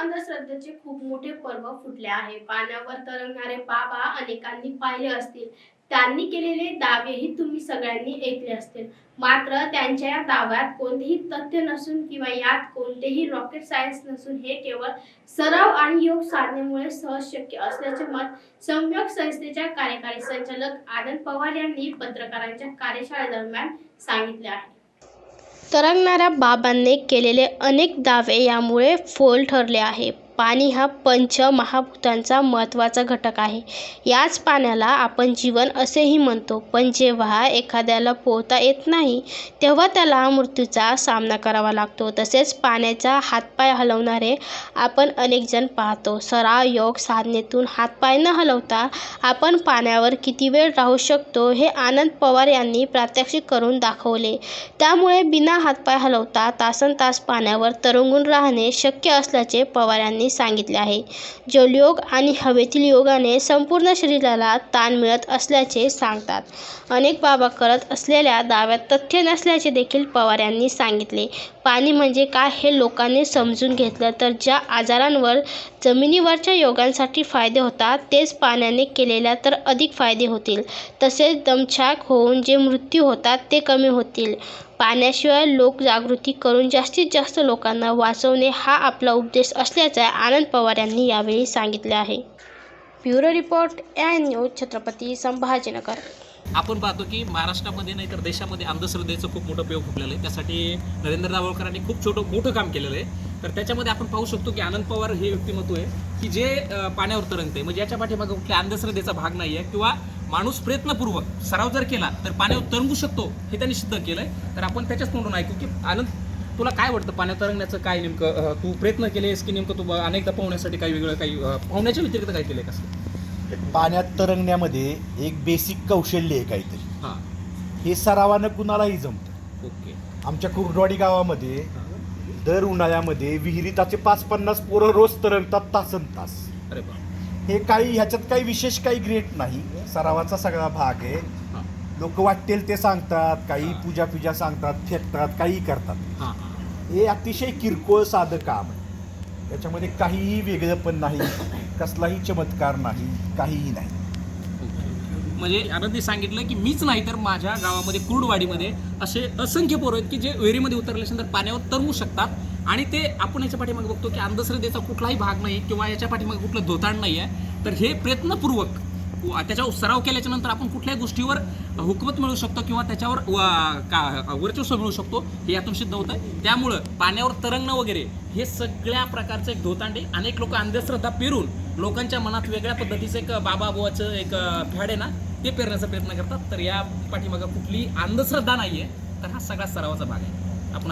अंधश्रद्धेचे खूप मोठे पर्व फुटले आहे. पाण्यावर तरंगणारे बाबा अनेकांनी पाहिले असतील. त्यांनी केलेले दावेही तुम्ही सगळ्यांनी ऐकले असतील. मात्र त्यांच्या या दाव्यात कोणतेही तथ्य नसून किंवा यात कोणतेही रॉकेट सायन्स नसून हे केवळ सराव आणि योग साधनेमुळे सहज शक्य असल्याचे मत संयोग संस्थेच्या कार्यकारी संचालक आनंद पवार यांनी पत्रकारांच्या कार्यशाळेदरम्यान सांगितले आहे. तरंगणाऱ्या बाबांनी केलेले अनेक दावे यामुळे फोल ठरले आहे. पाणी हा पंच महाभूतांचा महत्त्वाचा घटक आहे. याच पाण्याला आपण जीवन असेही म्हणतो पण जेव्हा एखाद्याला पोहता येत नाही तेव्हा त्याला मृत्यूचा सामना करावा लागतो. तसेच पाण्याचा हातपाय हलवणारे आपण अनेकजण पाहतो. सराव योग साधनेतून हातपाय न हलवता आपण पाण्यावर किती वेळ राहू शकतो हे आनंद पवार यांनी प्रात्यक्षिक करून दाखवले. त्यामुळे बिना हातपाय हलवता तासन तास पाण्यावर तरंगून राहणे शक्य असल्याचे पवार यांनी सांगितले आहे. जलयोग आणि हवेतील योगाने संपूर्ण शरीराला ताण मिळत असल्याचे सांगतात. अनेक बाबा करत असलेल्या दाव्यात तथ्य नसल्याचे देखील पवार यांनी सांगितले. पाणी म्हणजे काय हे लोकांनी समजून घेतलं तर ज्या आजारांवर जमिनीवरच्या योगांसाठी फायदे होतात तेच पाण्याने केलेल्या तर अधिक फायदे होतील. तसेच दमछाक होऊन जे मृत्यू होतात ते कमी होतील. पाण्याशिवाय लोक जागृती करून जास्तीत जास्त लोकांना वाचवणे हा आपला उद्देश असल्याचा आनंद पवार यांनी यावेळी सांगितले आहे. ब्युरो रिपोर्ट या न्यूज छत्रपती संभाजीनगर. आपण पाहतो की महाराष्ट्रामध्ये नाही तर देशामध्ये अंधश्रद्धेचं खूप मोठं उपयोग फुटलेलं आहे. त्यासाठी नरेंद्र दाभोळकरांनी खूप छोटं मोठं काम केलेलं आहे. तर त्याच्यामध्ये आपण पाहू शकतो की आनंद पवार हे व्यक्तिमत्व आहे की जे पाण्यावर तरंगते म्हणजे याच्या पाठीमागे कुठल्या अंधश्रद्धेचा भाग नाही आहे किंवा माणूस प्रयत्नपूर्वक सराव जर केला तर पाण्यावर तरंगू शकतो हे त्यांनी सिद्ध आहे तर आपण त्याच्याच तोंडून ऐकू की आनंद तुला काय वाटतं पाण्यात तरंगण्याचं काय नेमकं तू प्रयत्न केलेस की नेमकं तू अनेकदा पोहण्यासाठी काही वेगळं काही पोहण्याच्या व्यतिरिक्त काय केलंय कसं पाण्यात तरंगण्यामध्ये एक बेसिक कौशल्य आहे काहीतरी. हां. हे सरावानं कुणालाही जमतं. ओके. आमच्या कुर्डवाडी गावामध्ये दर उन्हाळ्यामध्ये विहिरीताचे पाच पन्नास पोरं रोज तरंगतात तासन तास. अरे बा हे काही ह्याच्यात काही विशेष काही ग्रेट नाही. सरावाचा सगळा भाग आहे. लोक वाटतील ते सांगतात काही पूजा पूजा सांगतात फेकतात काही करतात. हां अतिशय किरकोळ साधं काम आहे. त्याच्यामध्ये काहीही वेगळं पण नाही कसलाही चमत्कार नाही काहीही नाही. म्हणजे आनंदी सांगितलं की मीच नाही तर माझ्या गावामध्ये कुर्डवाडीमध्ये असे असंख्य पोरं आहेत की जे विहिरीमध्ये उतरल्यानंतर पाण्यावर तरंगू शकतात. आणि ते आपण याच्या पाठीमागे बघतो की अंधश्रद्धेचा कुठलाही भाग नाही किंवा याच्या पाठीमागे कुठलं धोताण नाही आहे तर हे प्रयत्नपूर्वक त्याच्यावर सराव केल्याच्यानंतर आपण कुठल्याही गोष्टीवर हुकमत मिळू शकतो किंवा त्याच्यावर का वर्चस्व मिळू शकतो हे यातून सिद्ध होतं त्यामुळं पाण्यावर तरंगणं वगैरे हे सगळ्या प्रकारचं एक धोतांडे अनेक लोक अंधश्रद्धा पेरून लोकांच्या मनात वेगळ्या पद्धतीचं एक बाबा बुवाचं एक फॅड आहे ना ते पेरण्याचा प्रयत्न करतात. तर या पाठीमागं कुठली अंधश्रद्धा नाही आहे तर हा सगळा सरावाचा भाग आहे.